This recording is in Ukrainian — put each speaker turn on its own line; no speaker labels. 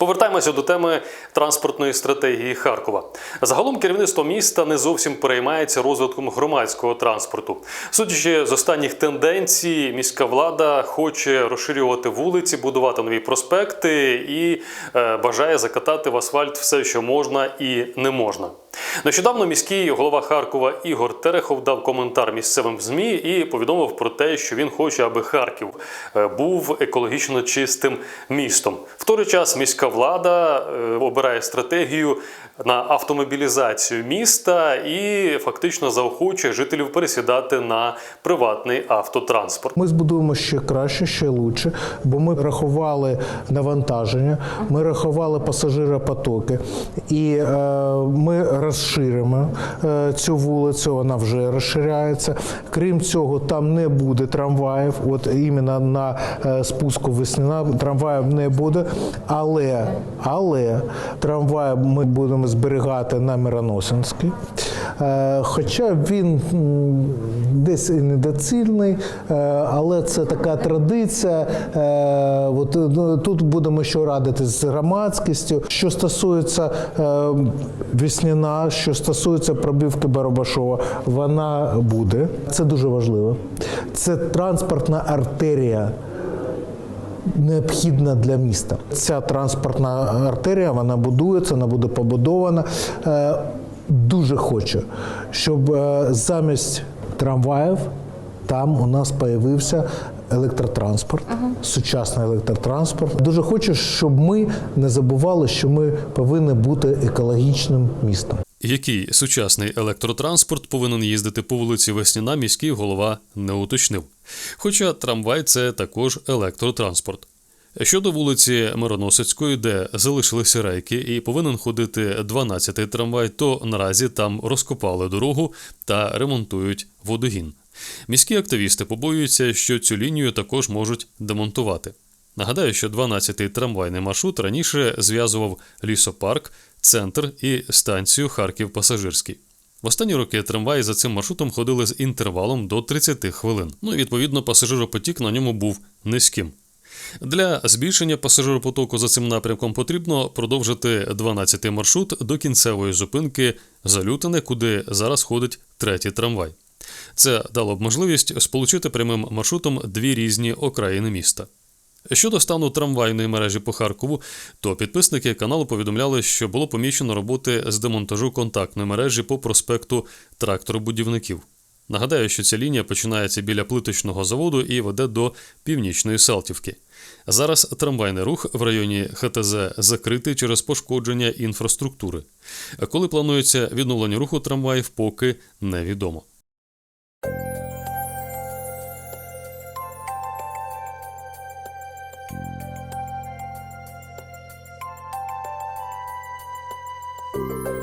Повертаємося до теми транспортної стратегії Харкова. Загалом керівництво міста не зовсім переймається розвитком громадського транспорту. Судячи з останніх тенденцій, міська влада хоче розширювати вулиці, будувати нові проспекти і е, бажає закатати в асфальт все, що можна і не можна. Нещодавно міський голова Харкова Ігор Терехов дав коментар місцевим ЗМІ і повідомив про те, що він хоче, аби Харків е, був екологічно чистим містом. В той час міська влада е, обирає стратегію на автомобілізацію міста і фактично заохочує жителів пересідати на приватний автотранспорт.
Ми збудуємо ще краще, ще лучше, бо ми рахували навантаження, ми рахували пасажиропотоки, і е, ми розширимо е, цю вулицю. Вона вже розширяється. Крім цього, там не буде трамваїв. От іменно на е, спуску весняна трамваїв не буде. Але, але трамвай ми будемо зберігати на Мироносинській. Е, Хоча він десь і недоцільний, е, але це така традиція. Е, От ну, тут будемо ще радитись з громадськістю. Що стосується весняна, що стосується пробівки Барабашова, вона буде. Це дуже важливо. Це транспортна артерія необхідна для міста. Ця транспортна артерія вона будується, вона буде побудована. Дуже хочу, щоб е, замість трамваїв там у нас появився електротранспорт, сучасний електротранспорт. Дуже хочу, щоб ми не забували, що ми повинні бути екологічним містом.
Який сучасний електротранспорт повинен їздити по вулиці Весняна, міський голова не уточнив. Хоча трамвай це також електротранспорт. Щодо вулиці Мироносицької, де залишилися рейки і повинен ходити 12-й трамвай, то наразі там розкопали дорогу та ремонтують водогін. Міські активісти побоюються, що цю лінію також можуть демонтувати. Нагадаю, що 12-й трамвайний маршрут раніше зв'язував лісопарк, центр і станцію Харків Пасажирський. В останні роки трамваї за цим маршрутом ходили з інтервалом до 30 хвилин. Ну і відповідно пасажиропотік на ньому був низьким. Для збільшення пасажиропотоку за цим напрямком потрібно продовжити 12-й маршрут до кінцевої зупинки Залютине, куди зараз ходить третій трамвай. Це дало б можливість сполучити прямим маршрутом дві різні окраїни міста. Щодо стану трамвайної мережі по Харкову, то підписники каналу повідомляли, що було помічено роботи з демонтажу контактної мережі по проспекту тракторобудівників. Нагадаю, що ця лінія починається біля плиточного заводу і веде до північної Салтівки. Зараз трамвайний рух в районі ХТЗ закритий через пошкодження інфраструктури. Коли планується відновлення руху трамваїв, поки невідомо.
Thank you.